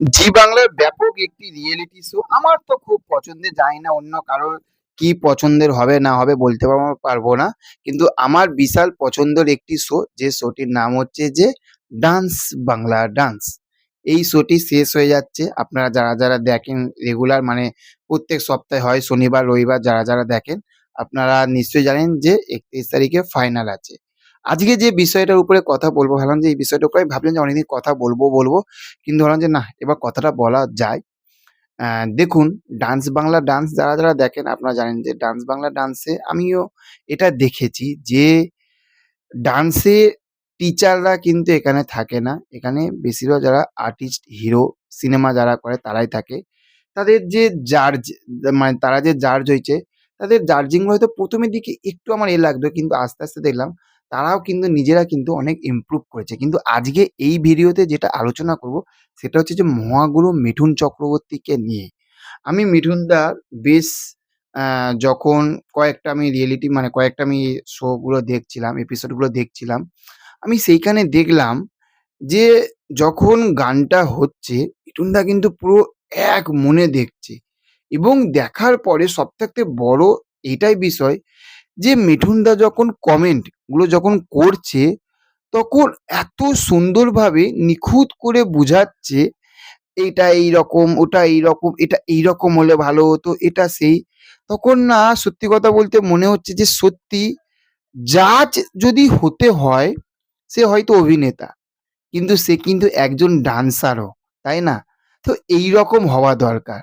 জি বাংলার ব্যাপক একটি রিয়েলিটি শো আমার তো খুব পছন্দের, জানি না অন্য কারোর কি পছন্দের হবে না হবে বলতে পারব না। কিন্তু আমার বিশাল পছন্দের একটি শো যে শোটির নাম হচ্ছে যে ডান্স বাংলা ডান্স এই শোটি শেষ হয়ে যাচ্ছে। আপনারা যারা যারা দেখেন রেগুলার মানে প্রত্যেক সপ্তাহে হয়, শনিবার, রবিবার যারা যারা দেখেন, আপনারা নিশ্চয়ই জানেন যে একত্রিশ তারিখে ফাইনাল আছে। আজকে যে বিষয়টার উপরে কথা বলব, ভাবলাম যে এই বিষয়টার উপরে ভাবলাম যে অনেকদিন কথা বলব বলব। কিন্তু ভাবলাম যে না, এবার কথাটা বলা যায়। দেখুন, ডান্স বাংলা ডান্স যারা যারা দেখেন, আপনারা জানেন যে ডান্স বাংলা ডান্সে আমিও এটা দেখেছি যে ডান্সে টিচাররা কিন্তু এখানে থাকে না। এখানে বেশিরভাগ যারা আর্টিস্ট, হিরো, সিনেমা যারা করে তারাই থাকে। তাদের যে জার্জ মানে তারা যে জার্জ হয়েছে, তাদের জার্জিং হয়তো প্রথমের দিকে একটু আমার এ লাগতো, কিন্তু আস্তে আস্তে দেখলাম তারাও কিন্তু নিজেরা কিন্তু অনেক ইমপ্রুভ করেছে। কিন্তু আজকে এই ভিডিওতে যেটা আলোচনা করব, সেটা হচ্ছে যে মহাগুরু মিঠুন চক্রবর্তীকে নিয়ে। আমি মিঠুনদার বেশ যখন কয়েকটা আমি রিয়েলিটি মানে কয়েকটা আমি শোগুলো দেখছিলাম এপিসোডগুলো দেখছিলাম, আমি সেইখানে দেখলাম যে যখন গানটা হচ্ছে, মিঠুনদা কিন্তু পুরো এক মনে দেখছে। এবং দেখার পরে সবথেকে বড় এটাই বিষয় যে মিঠুনদা যখন কমেন্টগুলো যখন করছে, তখন এত সুন্দরভাবে নিখুঁত করে বুঝাচ্ছে, এটা এই রকম ওটা এই রকম এটা এই রকম হলে ভালো হতো, এটা সেই। তখন না, সত্যি কথা বলতে মনে হচ্ছে যে সত্যি জাজ যদি হতে হয়, সে হয়তো অভিনেতা, কিন্তু সে কিন্তু একজন ডান্সারও, তাই না? তো এই রকম হওয়া দরকার।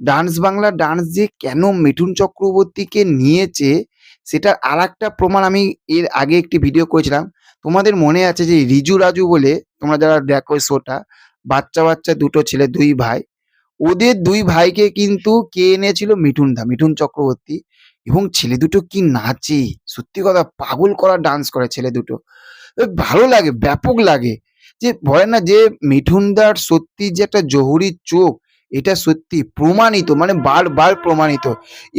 ডান্স বাংলা ডান্স যে কেন মিঠুন চক্রবর্তীকে নিয়েছে সেটার আর একটা প্রমাণ আমি এর আগে একটি ভিডিও করেছিলাম। তোমাদের মনে আছে যে রিজু রাজু বলে তোমরা যারা দেখো শোটা বাচ্চা বাচ্চা দুটো ছেলে, দুই ভাই, ওদের দুই ভাইকে কিন্তু কে এনেছিল? মিঠুন দা, মিঠুন চক্রবর্তী এবং ছেলে দুটো কি নাচে? সত্যি কথা পাগল করা ডান্স করে ছেলে দুটো। ভালো লাগে, ব্যাপক লাগে। যে বলে না যে মিঠুন মিঠুনদার সত্যি যে একটা জহুরির চোখ এটা সত্যি প্রমাণিত মানে বারবার প্রমাণিত।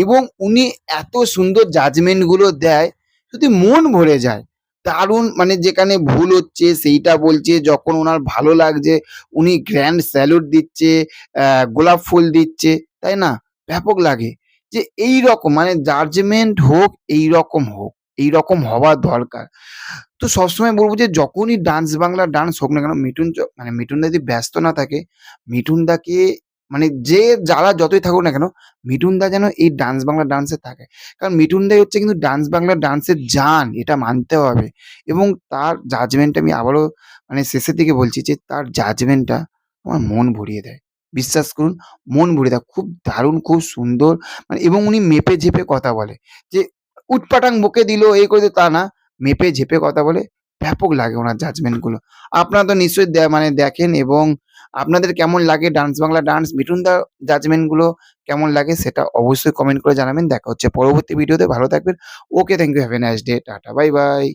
এবং উনি এত সুন্দর জাজমেন্টগুলো দেয় সত্যি মন ভরে যায়, দারুণ মানে যেখানে ভুল হচ্ছে সেইটা বলছে, যখন ওনার ভালো লাগছে, উনি গ্র্যান্ড স্যালুট দিচ্ছে গোলাপ ফুল দিচ্ছে, তাই না? ব্যাপক লাগে। যে এই রকম মানে জাজমেন্ট হোক এই রকম হোক এই রকম হওয়া দরকার। তো সবসময় বলব যে, যখনই ডান্স বাংলা ডান্স হোক না কেন, মিঠুন মানে মিঠুন যদি ব্যস্ত না থাকে, মিঠুন দাকে মানে যে যারা যতই থাকুক না কেন মিঠুন দা যেন এই ডান্স বাংলা ডান্সে থাকে। কারণ মিঠুন দাই হচ্ছে কিন্তু ডান্স বাংলা ডান্সের জান, এটা মানতে হবে। এবং তার জাজমেন্ট আমি আবারও মানে শেষের দিকে বলছি যে, তার জাজমেন্টটা আমার মন ভরিয়ে দেয়। বিশ্বাস করুন, মন ভরিয়ে দেয়। খুব দারুণ, খুব সুন্দর মানে এবং উনি মেপে ঝেপে কথা বলে। যে উটপাটাং বকে দিল, এই করে তা না। মেপে ঝেপে কথা বলে, ব্যাপক লাগে ওনার জাজমেন্টগুলো আপনারা তো নিশ্চয়ই মানে দেখেন এবং আপনাদের কেমন লাগে ডান্স বাংলা ডান্স, মিঠুন দা জাজমেন্টগুলো কেমন লাগে সেটা অবশ্যই কমেন্ট করে জানাবেন। দেখা হচ্ছে পরবর্তী ভিডিওতে ভালো থাকবেন। Okay thank you have a nice day tata bye bye